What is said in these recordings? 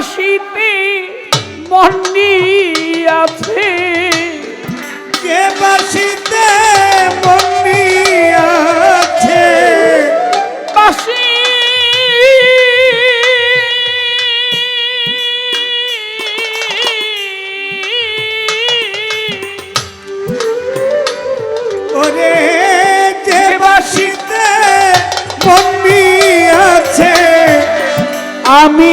বাসিতে মন্ডি আছে যে বাসিতে মন্নি আছে বাসি। ওরে যে বাসিতে মন্নি আছে আমি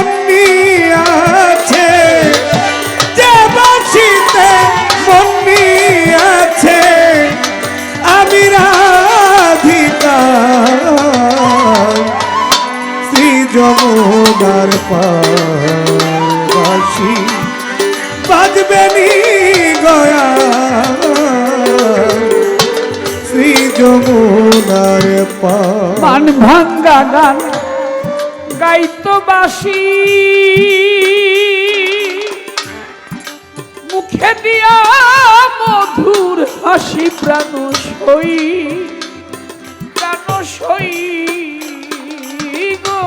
বাজবে নি গয়া। শ্রী যমুনার পার মান ভাঙ্গা গান গাইতো বাসি মুখে দিয়া মধুর হাসি প্রাণ সই প্রাণ সই গো।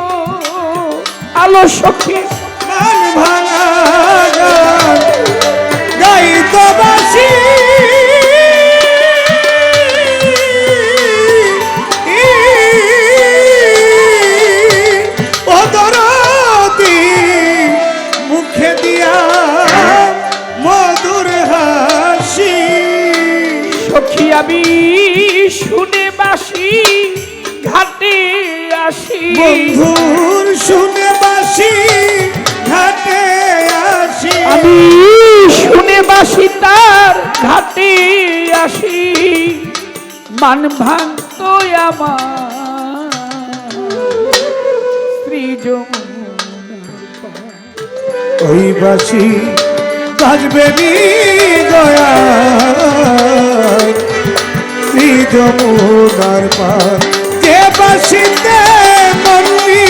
আলো সখী বাসি আমি শুনে ঘাটে আসি। বন্ধুর শুনে বাসি। আমি শুনে বাসি তার ঘাটে আসি মান ভাঙত আমার স্ত্রী। ওই বাসি বাজবে গয়া শ্রী যমুনার পার, যে বাসিতে মন্নি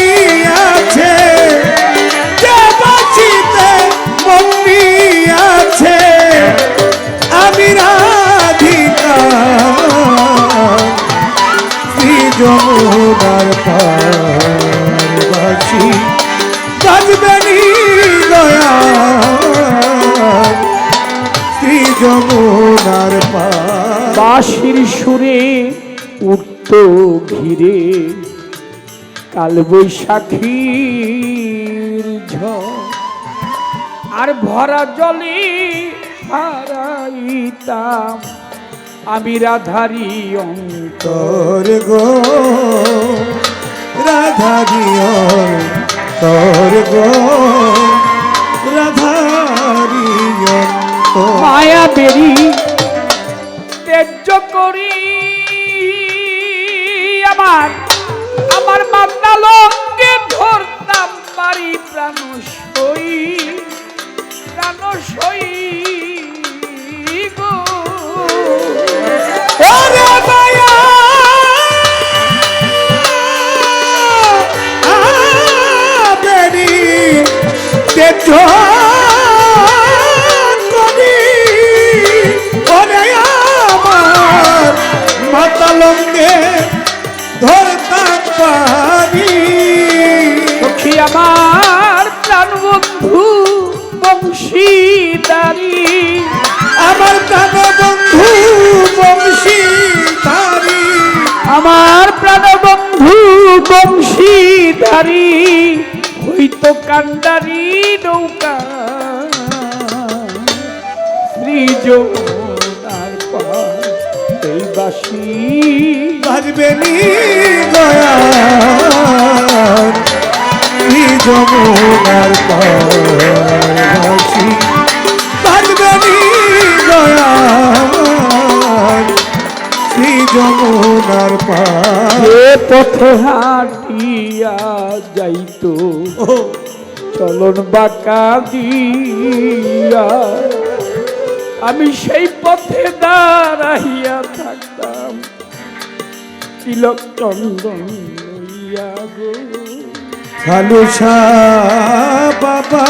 যমুনার বাঁশির সুরে উঠত ঘিরে কাল বৈশাখীর আর ভরা জলে হারাইতাম আমি রাধারি অন্ত তোর গো। রাধা দিয় তোর গো। মায়া বেরি তেজ্য করি আমার আমার মাতা লঙ্গে ধরতাম পারি প্রাণ সই প্রাণ সই গো। মায়া। বংশীধারী হইতো কান্ডারি নৌকা। শ্রী যমুনার পার এই বাসী বাজবে নি গয়া যমুনার পাশি বাজবে নি গয়া শ্রী যমুনার পার। যে পথে হাঁটিয়া যাইতো। চলন বাঁকা দিয়া। আমি সেই পথে দাঁড়াইয়া থাকতাম। তিলক চন্দন লইয়া গো। খালুসা বাবা।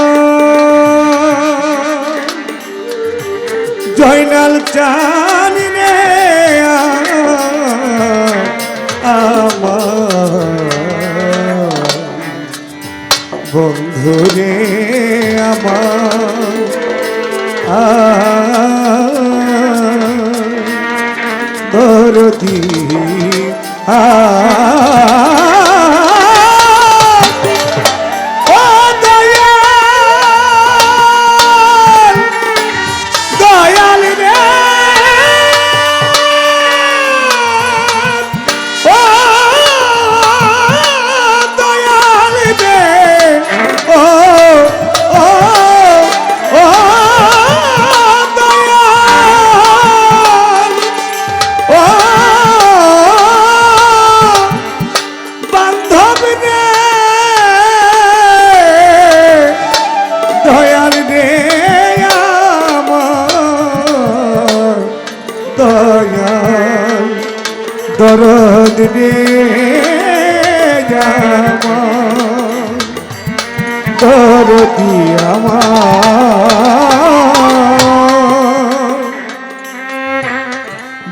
জয়নাল চানি বন্ধু রে আমার। দরদি আ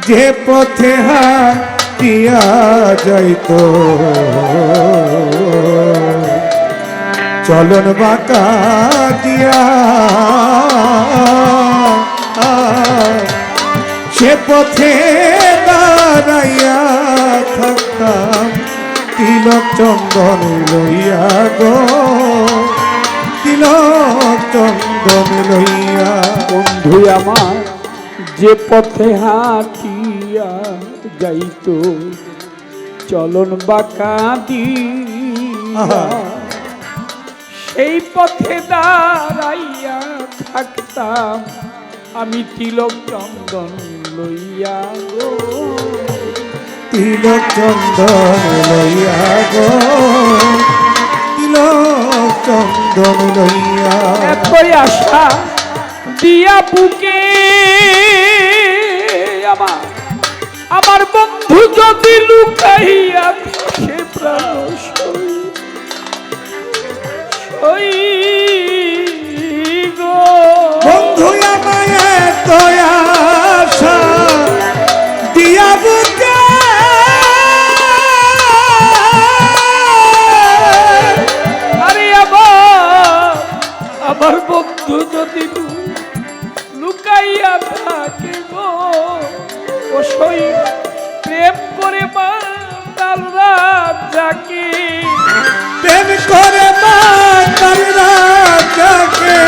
যে পথে হাটিয়া যাইত। চলন বাঁকা দিয়া। সে পথে দাঁড়াইয়া থাকতাম। তিলক চন্দন লইয়া গো। তিলক চন্দন লইয়া বন্ধু আমার যে পথে হাঁটিয়া যাইত চলন বাঁকা দিয়া। সেই পথে দাঁড়াইয়া থাকতাম আমি তিলক চন্দন লইয়া গো। তিলক চন্দন লইয়া গো। তিলক চন্দন লইয়া আশা দিয়া বুকে আমার। আমার বন্ধু যদি লুকাইয়া সে প্রাণ সই সই বন্ধু যদি লুকাইয়া থাকে গো ও সই প্রেম করে মা তার রাত যাকে প্রেম করে মাতার রাজাকে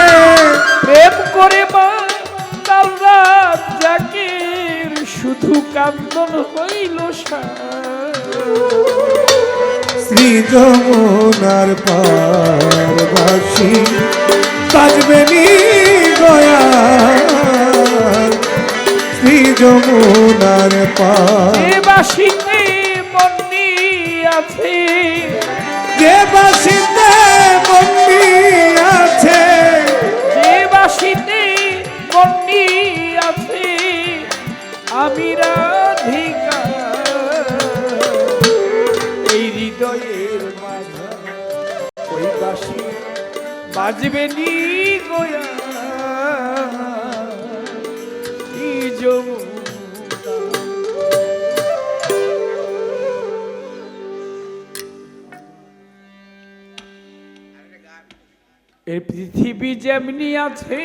প্রেম করে মা তার রাত জাকির শুধু কান্দন হইল শ্রী যমুনার পারবাসী বাজবে নি গয়া। শ্রী যমুনার পাশিতে মন্দি আছে। যে বাসিতে এই পৃথিবী যেমনি আছে